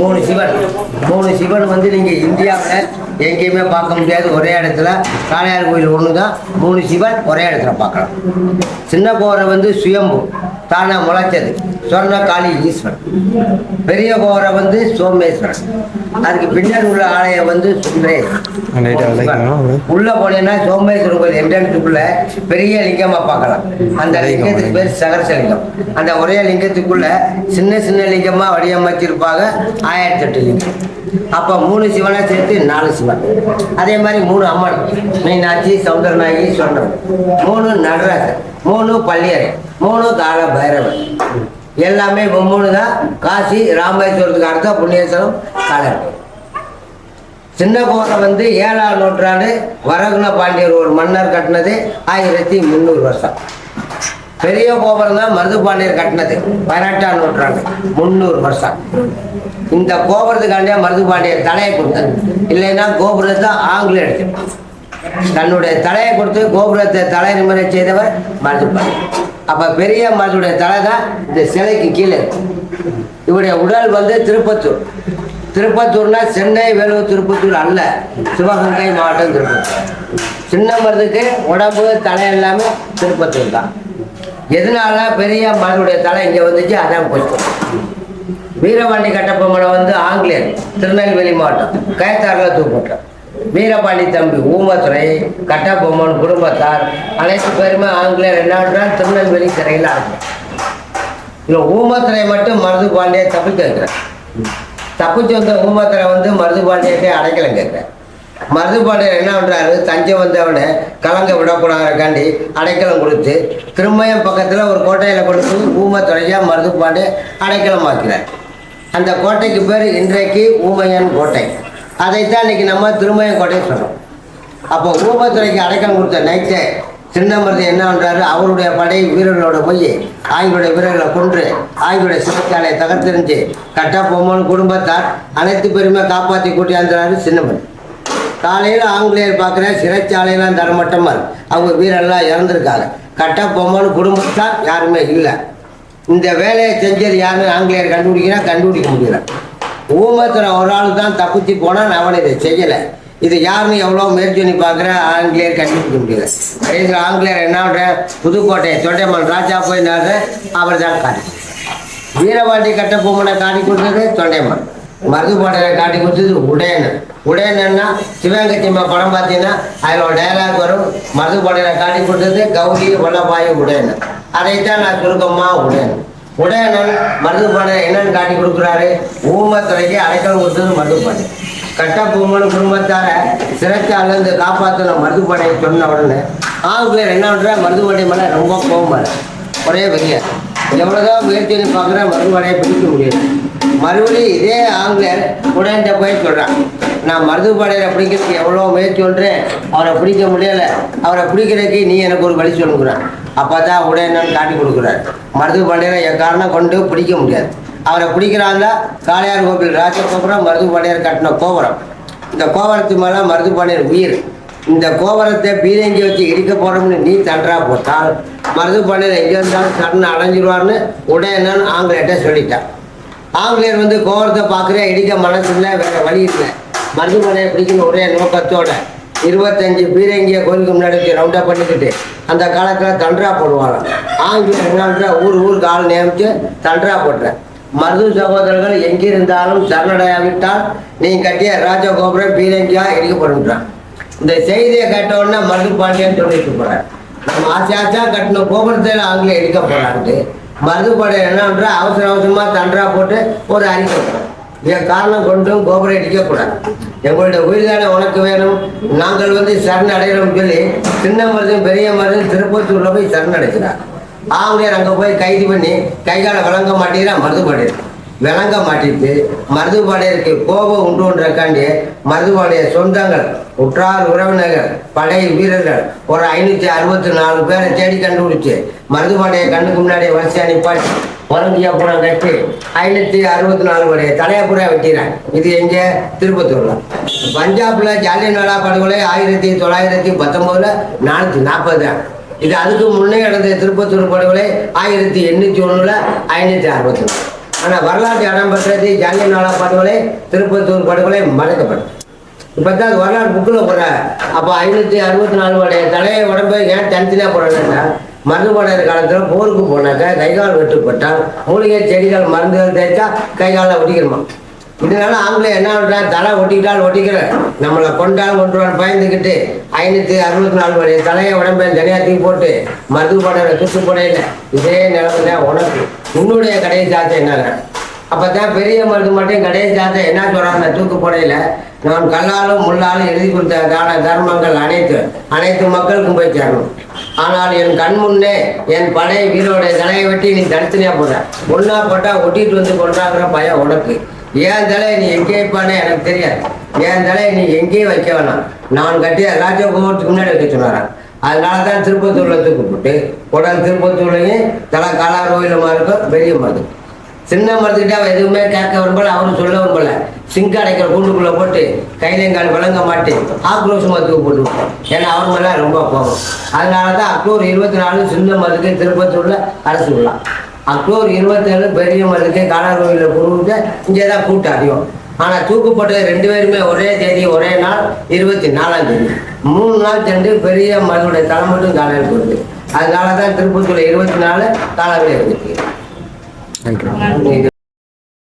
மூணு சிவன். மூணு சிவன் வந்து நீங்கள் இந்தியாவில் எங்கேயுமே பார்க்க முடியாது. ஒரே இடத்துல காளையார் கோயில் ஒன்று தான் மூணு சிவன் ஒரே இடத்துல பார்க்கலாம். சின்ன கோரை வந்து சுயம்பு. தானா முளைச்சது சொர்ண காளி ஈஸ்வரன். பெரிய கோரை வந்து சோமேஸ்வரன். அதுக்கு பின்னாடி உள்ள ஆலயம் வந்து சுந்தரேஸ்வரன். உள்ள போனீங்கன்னா சோமேஸ்வரன் கோயில் என்ட்ரன்ஸுக்குள்ள பெரிய லிங்கமா பார்க்கலாம். அந்த லிங்கத்துக்கு பேர் சகரச லிங்கம். அந்த ஒரே லிங்கத்துக்குள்ள சின்ன சின்ன லிங்கமா வடிவமைச்சிருப்பாங்க ஆயிரத்தி எட்டு லிங்கம். அப்போ மூணு சிவனை சேர்த்து நாலு சிவன். அதே மாதிரி மூணு அம்மன் மீனாட்சி சௌந்தரநாயகி சொன்னவன் மூணு நடராசர் மூணு பள்ளியறை மூணு கால பைரவர் எல்லாமே மூணு தான் காசி ராமேஸ்வரத்துக்கு அடுத்த புண்ணியேஸ்வரம் காலர். சின்ன கோட்டை வந்து ஏழாம் நூற்றாண்டு வரகுண பாண்டியர் ஒரு மன்னர் கட்டினது ஆயிரத்தி முந்நூறு வருஷம். பெரிய கோபுரம் தான் மருது பாண்டியர் கட்டினது. பதினெட்டாம் நூற்றாண்டு. முந்நூறு வருஷம். இந்த கோபுரத்துக்காண்டியா மருது பாண்டியர் தலையை கொடுத்தது. இல்லைன்னா கோபுரத்தை ஆங்கிலம் எடுத்து தன்னுடைய தலையை கொடுத்து கோபுரத்தை தலை நிமிர செய்தவர் மருது பாண்டியர். அப்போ பெரிய மருதுடைய தலை தான் இந்த சிலைக்கு கீழே இவருடைய உடல் வந்து திருப்பத்தூர். திருப்பத்தூர்னா சென்னை வேலூர் திருப்பத்தூர் அல்ல. சிவகங்கை மாவட்டம் திருப்பத்தூர். சின்ன மருதுக்கு உடம்பு தலை எல்லாமே திருப்பத்தூர் தான். எதனால பெரிய மருதுடைய தலை இங்கே வந்துச்சு? அதான் போச்சு வீரபாண்டி கட்டபொம்மனை வந்து ஆங்கிலேயர் திருநெல்வேலி மாவட்டம். கயத்தாரில் தூக்கப்பட்டார் வீரபாண்டி தம்பி ஊமத்துறை கட்டபொம்மன் குடும்பத்தார் அனைத்து பேருமே ஆங்கிலேயர். என்ன திருநெல்வேலி சிறையில் ஆகும் இல்லை ஊமத்துறை மட்டும் மருது பாண்டியை தப்பிக்க வைக்கிறார் தப்பிச்சு வந்த ஊமத்துறை வந்து மருது பாண்டியத்தை அடைக்கலம் கேட்குறேன் மருது என்ன பண்ணுறாரு தஞ்சை வந்தவனை கலங்க விடக்கூடாதுக்காண்டி அடைக்கலம் கொடுத்து திருமயம் பக்கத்தில் ஒரு கோட்டையில் கொடுத்து ஊமத்துறையாக மருது அடைக்கலம் ஆக்கிறார் அந்த கோட்டைக்கு பேர் இன்றைக்கு ஊமையன் கோட்டை. அதைத்தான் இன்னைக்கு நம்ம திருமயம் கோட்டை சொல்கிறோம் அப்போ ஊமத்துறைக்கு அடைக்கலம் கொடுத்த நைட்டே சின்னமருதி என்ன பண்ணுறாரு அவருடைய படை வீரர்களோட போய் ஆய்வுடைய வீரர்களை கொன்று ஆய்வுடைய சிறைச்சாலையை தகர்த்தெறிஞ்சு கட்டபொம்மன் குடும்பத்தார் அனைத்து பேருமே காப்பாற்றி கூட்டியாந்துறாரு சின்னமருதி காலையில் ஆங்கிலேயர் பார்க்குற சிறைச்சாலையெல்லாம் தரமட்டமாக இருக்கு. அவங்க வீரெல்லாம் இறந்துருக்காங்க. கட்டபொம்மன் குடும்பத்தார் யாருமே இல்லை. இந்த வேலையை செஞ்சது யாருன்னு ஆங்கிலேயர் கண்டுபிடிக்கிறா கண்டுபிடிக்க முடியல. ஊமத்தில் ஒரு ஆள் தான் தப்பிச்சு போனால் அவன் இதை செய்யலை. இது யாருன்னு எவ்வளோ முயற்சி பண்ணி பார்க்குற ஆங்கிலேயர் கண்டுபிடிக்க முடியல. கடைசியில் ஆங்கிலேயர் என்ன பண்ணுற புதுக்கோட்டை தொண்டைமான் ராஜா போயிருந்தாரு அவர் தான் காட்டி வீரபாண்டி கட்டபொம்மனை காட்டி கொடுத்தது தொண்டைமான் மருதுபாண்டியரை காட்டி கொடுத்தது உடையனன் உடையனன்னா சிவகங்கச்சிம்மா படம் பார்த்தீங்கன்னா அதில் ஒரு டைலாக் வரும். மருதுபாண்டியரை காட்டி கொடுத்தது கௌரி வல்லபாய் உடையன் அதைத்தான் நான் சுருக்கமாக உடையனன் உடையனன் மருதுபாண்டியர் என்னன்னு காட்டி கொடுக்குறாரு? ஊமத்துறைக்கு அடைக்கலம் கொடுத்தது மருதுபாண்டியர் கட்டபொம்மன் குடும்பத்தார சிறைச்சாலேருந்து காப்பாற்றின மருதுபாண்டியை சொன்ன உடனே ஆங்கிலேயர் என்ன பண்ணுறா மருதுபாண்டிய மேலே ரொம்ப கோபமாக ஒரே பெரிய எவ்வளோதான் முயற்சி பார்க்குறேன் பார்க்குற மருதுபாடையை பிடிக்க முடியல மறுபடியும் இதே ஆங்கிலேயர் உடனே போய் சொல்கிறான் நான் மருதுபாடையை பிடிக்கிறதுக்கு எவ்வளோ முயற்சி பண்ணுறேன் அவரை பிடிக்க முடியலை அவரை பிடிக்கிறதுக்கு நீ எனக்கு ஒரு வழி சொல்லுங்கிறான் அப்போ தான் உடையன்னு காட்டி கொடுக்குறாரு. மருதுபாண்டியரை எக்காரணம் கொண்டு பிடிக்க முடியாது. அவரை பிடிக்கிறாங்க காளையார் கோவில் ராஜகோபுரம் மருதுபாண்டியர் கட்டின கோபுரம். இந்த கோபுரத்து மேலே மருதுபாண்டியர் உயிர். இந்த கோபுரத்தை பீரங்கி வச்சு இடிக்க போகிறோம்னு நீ தண்டா போட்டால் மருதுபாண்டியர் எங்கே இருந்தாலும் சடனை அடைஞ்சிடுவார்னு உடையனன் ஆங்கிலேயர்கிட்ட சொல்லிட்டான் ஆங்கிலேயர் வந்து கோபுரத்தை பார்க்குறே இடிக்க மனசில் வேறு வேற வழி இல்லை. மருதுபாண்டியர் பிடிக்கணும் ஒரே நோக்கத்தோட இருபத்தஞ்சு பீரங்கிய கோயிலுக்கு முன்னாடி ரவுண்டாக பண்ணிக்கிட்டு அந்த காலத்தில் தண்டரா போடுவாங்க. ஆங்கிலேயர் என்னன்ற ஊர் ஊருக்கு ஆள் நியமித்து தண்டரா போடுறேன் மருது சகோதரர்கள் எங்கிருந்தாலும் சரணடையாவிட்டால் நீ கட்டிய ராஜகோபுரம் பீரங்கியா இடிக்கப்படுன்றான் இந்த செய்தியை கேட்ட உடனே மருது பாண்டியன் சொல்லிட்டு போகிறேன் நம்ம ஆசை ஆசையா கட்டின கோபுரத்தில் அவங்களே எடுக்க போறான்ட்டு. மருது பாண்டியன் என்ன அவசர அவசரமா தண்டரா போட்டு ஒரு அறிக்கை என் காரணம் கொண்டும் கோபுரம் இடிக்கக்கூடாது எங்களுடைய உயிர் தானே உனக்கு வேணும்? நாங்கள் வந்து சரண் அடைகிறோம் சொல்லி சின்ன மருதும் பெரிய மருதும் திருப்பத்தூர்ல போய் சரண் அடைக்கிறார் ஆங்கிலேயர் அங்கே போய் கைது பண்ணி கைகால விளங்க மாட்டேங்கிறா மருது விளங்க மாட்டிட்டு மருதுபாளையருக்கு கோபம் உண்டுன்றக்காண்டி மருதுபாளைய சொந்தங்கள் உற்றார் உறவினர்கள் படை வீரர்கள் ஒரு ஐநூற்றி அறுபத்தி நாலு பேரை தேடி கண்டுபிடிச்சு மருதுபாளைய கண்ணுக்கு முன்னாடி வரிசையா நிப்பாட்டி உறங்கியா பூரா கட்டி ஐநூற்றி அறுபத்தி நாலு பேரைய தலையை பூரா இது எங்கே? திருப்பத்தூர்ல. பஞ்சாப்ல ஜாலியன்வாலா படுகொலை ஆயிரத்தி தொள்ளாயிரத்தி பத்தொம்போதுல நானூற்றி நாற்பது. தான் இது அதுக்கு முன்னே நடந்த திருப்பத்தூர் படுகொலை ஆயிரத்தி எண்ணூற்றி ஒன்றில் ஐநூற்றி அறுபத்தி நாலு. ஆனால் வரலாற்று இடம் பெற்றது நாளா படுகொலை திருப்பத்தூர் படுகொலை மறைக்கப்படும். இப்போ தான் அது வரலாறு புக்கில் போகிற அப்போ ஐநூற்றி அறுபத்தி நாலு உடைய தலையை உடம்பு ஏன் தனித்தனியாக போடுறேன்னா மருந்துபாடர் காலத்தில் போருக்கு போனாக்கா கை கால் வெட்டுப்பட்டால் மூலிகை செடிகள் மருந்துகள் தேய்ச்சா கை காலை ஒட்டிக்கணுமா? இதனால ஆம்பளை என்ன பண்ணுறா தலை ஒட்டிக்கிட்டால் ஒட்டிக்கிற நம்மளை கொண்டாலும் கொண்டுவான் பயந்துக்கிட்டு ஐநூற்றி அறுபத்தி நாலு மணி தலையை உடம்பை தனியாக தூக்கி போட்டு மருதுபாடரை தூக்கு போடையில இதே நிலைமை தான் உனக்கு. உன்னுடைய கடைசி சாத்த என்ன அப்போ தான் பெரிய மருந்து மட்டும் கடைசி சாத்த என்ன சொல்கிறாங்க தூக்கு போடையில. நான் கல்லாலும் முள்ளாலும் எழுதி கொடுத்த தான தர்மங்கள் அனைத்து அனைத்து மக்களுக்கும் போய் சேரணும். ஆனால் என் கண் முன்னே என் படை வீரோடைய தலையை வெட்டி நீ தடுத்துனே போடுற. ஒன்றா போட்டால் ஒட்டிட்டு வந்து கொண்டாங்கிற பயம் உனக்கு. ஏன் தலை நீ எங்கே வைப்பானே எனக்கு தெரியாது. என் தலை நீ எங்கேயும் வைக்க வேணாம். நான் கட்டி எல்லாத்தையும் கோவத்துக்கு முன்னாடி வைக்க சொன்னாரன் அதனால தான் திருப்பத்தூரில் தூக்கப்பட்டு உடனே திருப்பத்தூர்லையும் தலை காலாரோயிலமாக இருக்கும் பெரிய மருந்து சின்ன மரத்துக்கிட்ட அவன் எதுவுமே கேட்க விரும்பல அவரும் சொல்ல விரும்பல. சிங்க் அடைக்கிற கூண்டுக்குள்ளே போட்டு கையிலங்கால் விளங்க மாட்டி ஆக்ரோஷமா தூக்கு போட்டு ஏன்னா அவர் மேலே ரொம்ப போகும் அதனால தான் அக்டோபர் இருபத்தி நாலு சின்ன மருந்துக்கு திருப்பத்தூரில் அரசு விடலாம் அக்டோபர் இருபத்தேழு பெரிய மருந்துக்கு காலார் கோயிலில் இங்கே தான் கூட்டம் அதிகம் ஆனால் தூக்கப்பட்டது ரெண்டு பேருமே ஒரே தேதி ஒரே நாள் இருபத்தி நாலாம் தேதி. மூணு நாள் சென்று பெரிய மருதுடைய தலை மட்டும் காலையில் போகுது. அதனால தான் திருப்பத்தூர்ல இருபத்தி நாலு தேங்க்யூ இது